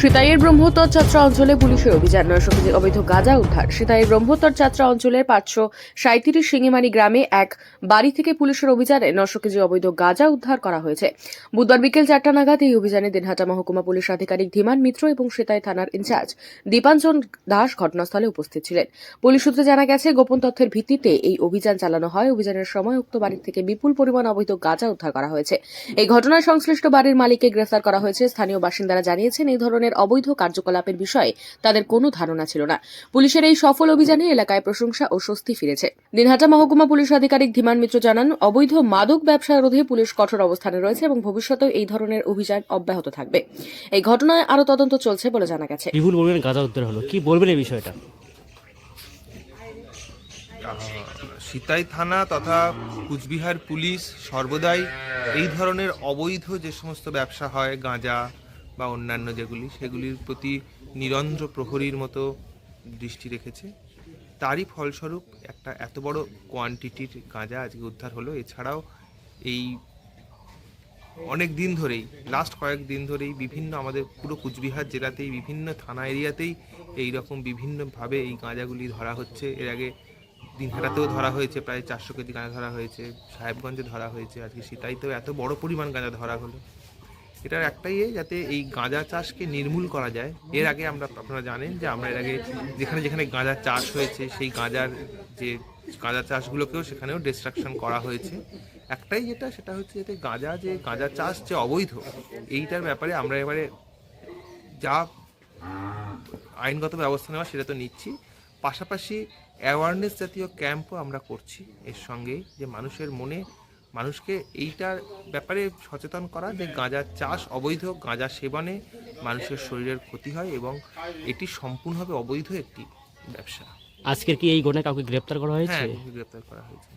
সিতাইয়ের ব্রহ্মোত্তর যাত্রা অঞ্চলে পুলিশের অভিযান। নয়শো কেজি অবৈধ গাঁজা উদ্ধার। সিতাইয়ের ব্রহ্মোত্তর যাত্রা অঞ্চলের পাঁচশো সাঁত্রিশ সিঙ্গিমারি গ্রামে এক বাড়ি থেকে পুলিশের অভিযানে নশো কেজি অবৈধ গাঁজা উদ্ধার করা হয়েছে। বুধবার বিকেল চারটা নাগাদ এই অভিযানে দিনহাটা মহকুমা পুলিশ আধিকারিক ধীমান মিত্র এবং সিতাই থানার ইনচার্জ দীপাঞ্জন দাস ঘটনাস্থলে উপস্থিত ছিলেন। পুলিশ সূত্রে জানা গেছে, গোপন তথ্যের ভিত্তিতে এই অভিযান চালানো হয়। অভিযানের সময় উক্ত বাড়ি থেকে বিপুল পরিমাণ অবৈধ গাঁজা উদ্ধার করা হয়েছে। এই ঘটনায় সংশ্লিষ্ট বাড়ির মালিককে গ্রেফতার করা হয়েছে। স্থানীয় বাসিন্দারা জানিয়েছেন, এই ধরনের অবৈধ কার্যকলাপের বিষয়ে তাদের কোনো ধারণা ছিল না। পুলিশের এই সফল অভিযানে এলাকায় প্রশংসা ও স্বস্তি ফিরেছে। দিনহাটা মহকুমা পুলিশ আধিকারিক ধীমান মিত্র জানান অবৈধ মাদক ব্যবসা রোধে পুলিশ কঠোর অবস্থানে রয়েছে এবং ভবিষ্যতেও এই ধরনের অভিযান অব্যাহত থাকবে। এই ঘটনায় আরও তদন্ত চলছে বলে জানা গেছে। বিপুল পরিমাণে গাঁজা উদ্ধার হলো। কি বলবেন এই বিষয়টা? সিতাই থানা তথা কুচবিহার পুলিশ সর্বদাই এই ধরনের অবৈধ যে সমস্ত ব্যবসা হয় গাঁজা বা অন্যান্য যেগুলি, সেগুলির প্রতি নিরন্ধ্র প্রহরীর মতো দৃষ্টি রেখেছে। তারই ফলস্বরূপ একটা এত বড় কোয়ান্টিটির গাঁজা আজকে উদ্ধার হলো। এছাড়াও এই অনেক দিন ধরেই লাস্ট কয়েক দিন ধরেই বিভিন্ন আমাদের পুরো কুচবিহার জেলাতেই, বিভিন্ন থানা এরিয়াতেই এই রকম বিভিন্নভাবে এই গাঁজাগুলি ধরা হচ্ছে। এর আগে দিনহাটাতেও ধরা হয়েছে, প্রায় চারশো কেজি গাঁজা ধরা হয়েছে, সাহেবগঞ্জে ধরা হয়েছে। আজকে সিতাইতেও এত বড় পরিমাণ গাঁজা ধরা হলো। এটার একটাই এ, যাতে এই গাঁজা চাষকে নির্মূল করা যায়। এর আগে আমরা, আপনারা জানেন যে আমরা এর আগে যেখানে যেখানে গাঁজা চাষ হয়েছে, সেই গাঁজার যে গাঁজা চাষগুলোকেও সেখানেও ডিস্ট্রাকশন করা হয়েছে। একটাই যেটা, সেটা হচ্ছে যাতে গাঁজা যে, গাঁজা চাষ যে অবৈধ, এইটার ব্যাপারে আমরা এবারে যা আইনগত ব্যবস্থা নেওয়া সেটা তো নিচ্ছি। পাশাপাশি অ্যাওয়ারনেস জাতীয় ক্যাম্পও আমরা করছি। এর সঙ্গে যে মানুষের মনে মানুষকে এইটার ব্যাপারে সচেতন করা যে গাঁজার চাষ অবৈধ গাঁজা সেবনে মানুষের শরীরের ক্ষতি হয় এবং এটি সম্পূর্ণভাবে অবৈধ একটি ব্যবসা। আজকের কি এই ঘটনায় কাউকে গ্রেপ্তার করা হয়েছে? হ্যাঁ গ্রেপ্তার করা হয়েছে।